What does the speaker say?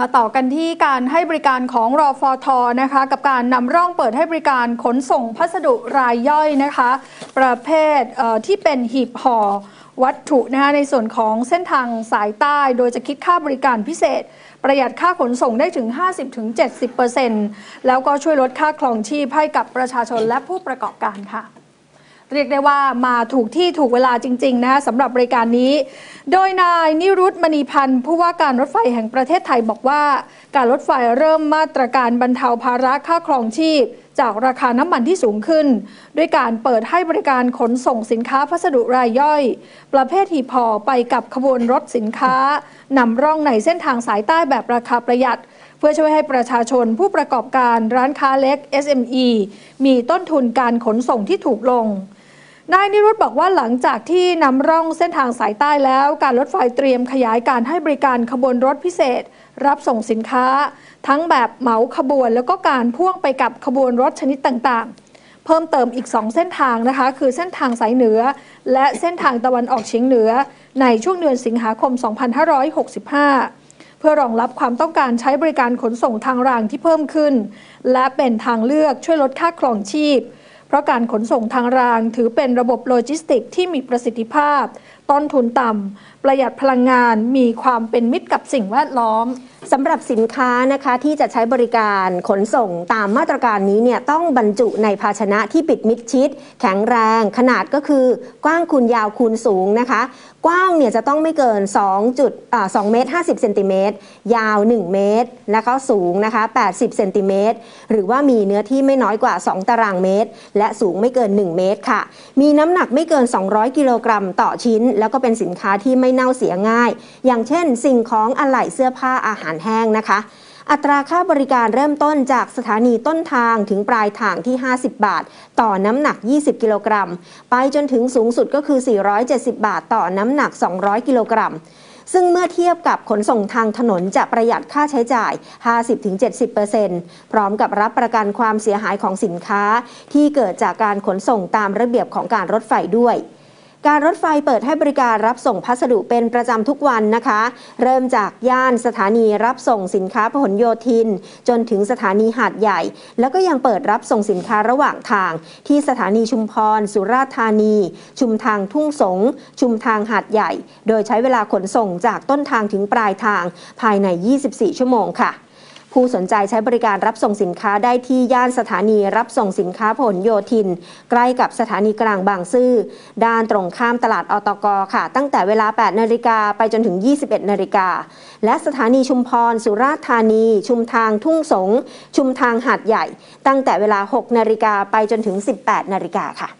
มาต่อกันที่การให้บริการของรอฟอทนะคะกับการนำร่องเปิดให้บริการขนส่งพัสดุรายย่อยนะคะ ประเภทเที่เป็นหีบห่อวัตถุนะคะในส่วนของเส้นทางสายใต้ โดยจะคิดค่าบริการพิเศษ ประหยัดค่าขนส่งได้ถึง 50-70%แล้วก็ช่วยลดค่าครองชีพให้กับประชาชนและผู้ประกอบการค่ะ เรียกได้ว่ามาถูกที่ถูกเวลาจริง ๆ นะคะสำหรับบริการนี้ โดยนายนิรุตมณีพันธ์ผู้ว่าการรถไฟแห่งประเทศไทยบอกว่า การรถไฟเริ่มมาตรการบรรเทาภาระค่าครองชีพ จากราคาน้ำมันที่สูงขึ้น ด้วยการเปิดให้บริการขนส่งสินค้าพัสดุรายย่อย ประเภทหีบห่อไปกับขบวนรถสินค้านำร่องในเส้นทางสายใต้แบบราคาประหยัดเพื่อช่วยให้ประชาชนผู้ประกอบการร้านค้าเล็ก SME มีต้นทุนการขนส่งที่ถูกลง นายนิรุตบอกว่าหลังจากที่นำร่องเส้นทางสายใต้แล้ว การรถไฟเตรียมขยายการให้บริการขบวนรถพิเศษ รับส่งสินค้า ทั้งแบบเหมาขบวน แล้วก็การพ่วงไปกับขบวนรถชนิดต่างๆ เพิ่มเติมอีก 2 เส้นทางนะคะ คือเส้นทางสายเหนือ และเส้นทางตะวันออกเฉียงเหนือ ในช่วงเดือนสิงหาคม 2565เพื่อรองรับความต้องการใช้บริการขนส่งทางรางที่เพิ่มขึ้น และเป็นทางเลือกช่วยลดค่าครองชีพ เพราะการขนส่งทางรางถือเป็นระบบโลจิสติกที่มีประสิทธิภาพ ต้นทุนต่ำประหยัดพลังงานมีความเป็นมิตรกับสิ่งแวดล้อม สำหรับสินค้านะคะที่จะใช้บริการขนส่งตามมาตรการนี้เนี่ยต้องบรรจุในภาชนะที่ปิดมิดชิด แข็งแรง ขนาดก็คือกว้างคูณยาวคูณสูงนะคะ กว้างเนี่ยจะต้องไม่เกิน2จุด2เมตร50เซนติเมตรยาว 1 เมตรแล้วก็สูงนะคะ80เซนติเมตรหรือว่ามีเนื้อที่ไม่น้อยกว่า 2 ตารางเมตร และสูงไม่เกิน 1 เมตรค่ะ มีน้ำหนักไม่เกิน 200 กิโลกรัมต่อชิ้น แล้วก็เป็นสินค้าที่ไม่เน่าเสียง่าย อย่างเช่น สิ่งของอะไหล่เสื้อผ้าอาหารแห้งนะคะ อัตราค่าบริการเริ่มต้นจากสถานีต้นทางถึงปลายทางที่ 50 บาท ต่อน้ำหนัก 20 กิโลกรัม ไปจนถึงสูงสุดก็คือ 470 บาท ต่อน้ำหนัก 200 กิโลกรัมซึ่งเมื่อเทียบกับขนส่งทางถนนจะประหยัดค่าใช้จ่าย 50-70%พร้อมกับรับประกันความเสียหายของสินค้า ที่เกิดจากการขนส่งตามระเบียบของการรถไฟด้วย การรถไฟเปิดให้บริการรับส่งพัสดุเป็นประจำทุกวันนะคะ เริ่มจากย่านสถานีรับส่งสินค้าพหลโยธิน จนถึงสถานีหาดใหญ่ แล้วก็ยังเปิดรับส่งสินค้าระหว่างทาง ที่สถานีชุมพร สุราษฎร์ธานี ชุมทางทุ่งสง ชุมทางหาดใหญ่ โดยใช้เวลาขนส่งจากต้นทางถึงปลายทาง ภายใน 24 ชั่วโมงค่ะ ผู้สนใจใช้บริการรับส่งสินค้าได้ที่ย่านสถานีรับส่งสินค้าผลโยธิน ใกล้กับสถานีกลางบางซื่อ ด้านตรงข้ามตลาดอตกค่ะ ตั้งแต่เวลา 8 นาฬิกาไปจนถึง 21 นาฬิกา และสถานีชุมพร สุราษฎร์ธานี ชุมทางทุ่งสง ชุมทางหาดใหญ่ ตั้งแต่เวลา 6 นาฬิกาไปจนถึง 18 นาฬิกาค่ะ